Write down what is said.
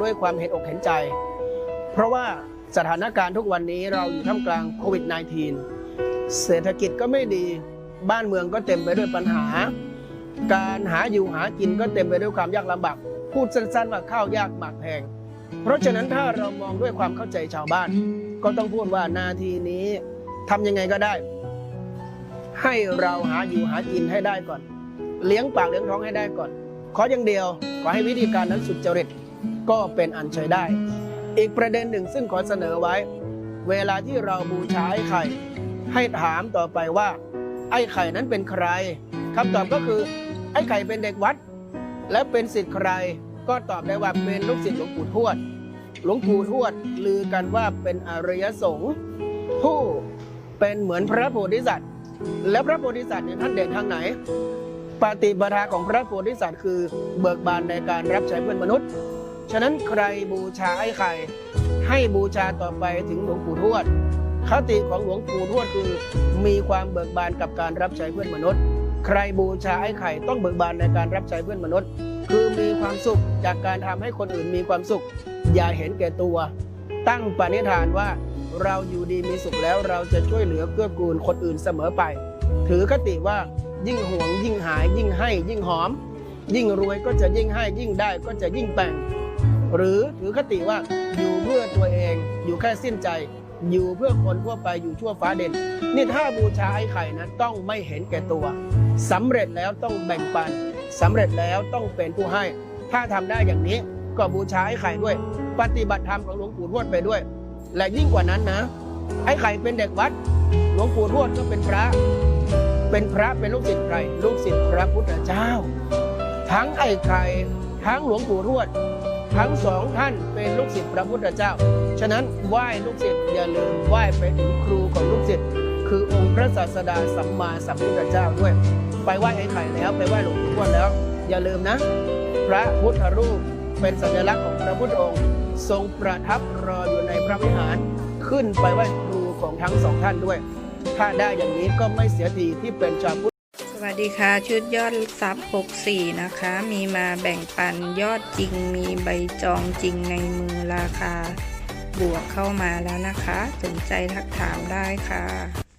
ด้วยความเห็นอกเห็นใจ เพราะว่าสถานการณ์ทุกวันนี้เราอยู่ท่ามกลางโควิด -19 เศรษฐกิจก็ไม่ดี บ้านเมืองก็เต็มไปด้วยปัญหา การหาอยู่หากินก็เต็มไปด้วยความยากลำบาก พูดสั้นๆว่าข้าวยากหมากแพง เพราะฉะนั้นถ้าเรามองด้วยความเข้าใจชาวบ้าน ก็ต้องพูดว่านาทีนี้ทำยังไงก็ได้ ให้เราหาอยู่หากินให้ได้ก่อน เลี้ยงปากเลี้ยงท้องให้ได้ก่อน ขออย่างเดียวขอให้วิธีการนั้นสุจริต ก็เป็นอันใช้ได้ อีกประเด็นหนึ่งซึ่งขอเสนอไว้ เวลาที่เราบูชาไอ้ไข่ ให้ถามต่อไปว่า ไอ้ไข่นั้นเป็นใครคำตอบก็คือไอ้ไข่เป็นเด็กวัด และเป็นสิทธิ์ใคร ก็ตอบได้ว่าเป็นลูกศิษย์หลวงปู่ทวด หลวงปู่ทวดลือกันว่าเป็นอริยสงฆ์ผู้เป็นเหมือนพระโพธิสัตว์ และพระโพธิสัตว์เนี่ยท่านเด่นทางไหนปฏิปทาของพระโพธิสัตว์คือเบิกบานในการรับใช้เพื่อนมนุษย์ ฉะนั้นใครบูชาไอ้ไข่ให้บูชาต่อไปถึงหลวงปู่ทวดคติของหลวงปู่ทวดคือ มีความเบิกบานกับการรับใช้เพื่อนมนุษย์ ใครบูชาไอ้ไข่ต้องเบิกบานในการรับใช้เพื่อนมนุษย์ คือมีความสุขจากการทำให้คนอื่นมีความสุข อย่าเห็นแก่ตัว ตั้งปณิธานว่าเราอยู่ดีมีสุขแล้วเราจะช่วยเหลือเกื้อกูลคนอื่นเสมอไป ถือคติว่ายิ่งห่วงยิ่งหายยิ่งให้ยิ่งหอม ยิ่งรวยก็จะยิ่งให้ยิ่งได้ก็จะยิ่งแบ่ง หรือถือคติว่าอยู่เพื่อตัวเอง อยู่แค่สิ้นใจ อยู่เพื่อคนทั่วไปอยู่ชั่วฟ้าเด่น นี่ถ้าบูชาไอ้ไข่นะต้องไม่เห็นแก่ตัวสำเร็จแล้วต้องแบ่งปันสำเร็จแล้วต้องเป็นผู้ให้ ถ้าทำได้อย่างนี้ก็บูชาไอ้ไข่ด้วย ปฏิบัติธรรมของหลวงปู่ทวดไปด้วย และยิ่งกว่านั้นนะ ไอ้ไข่เป็นเด็กวัด หลวงปู่ทวดก็เป็นพระ เป็นพระเป็นลูกศิษย์ใครลูกศิษย์พระพุทธเจ้า ทั้งไอ้ไข่ทั้งหลวงปู่ทวด ทั้งสองท่านเป็นลูกศิษย์พระพุทธเจ้า ฉะนั้นไหว้ลูกศิษย์อย่าลืมไหว้ไปถึงครูของลูกศิษย์คือองค์พระศาสดาสัมมาสัมพุทธเจ้าด้วย ไปไหว้ไอ้ไข่แล้วไปไหว้หลวงปู่ทวดแล้ว อย่าลืมนะ พระพุทธรูปเป็นสัญลักษณ์ของพระพุทธองค์ ทรงประทับรออยู่ในพระวิหาร ขึ้นไปไหว้ครูของทั้งสองท่านด้วย ถ้าได้อย่างนี้ก็ไม่เสียทีที่เป็นชาวพุทธ วัสดีค่ะ ชุดยอดซับ64 นะคะ มีมาแบ่งปันยอดจริง มีใบจองจริงในมือราคา บวกเข้ามาแล้วนะคะ สนใจทักถามได้ค่ะ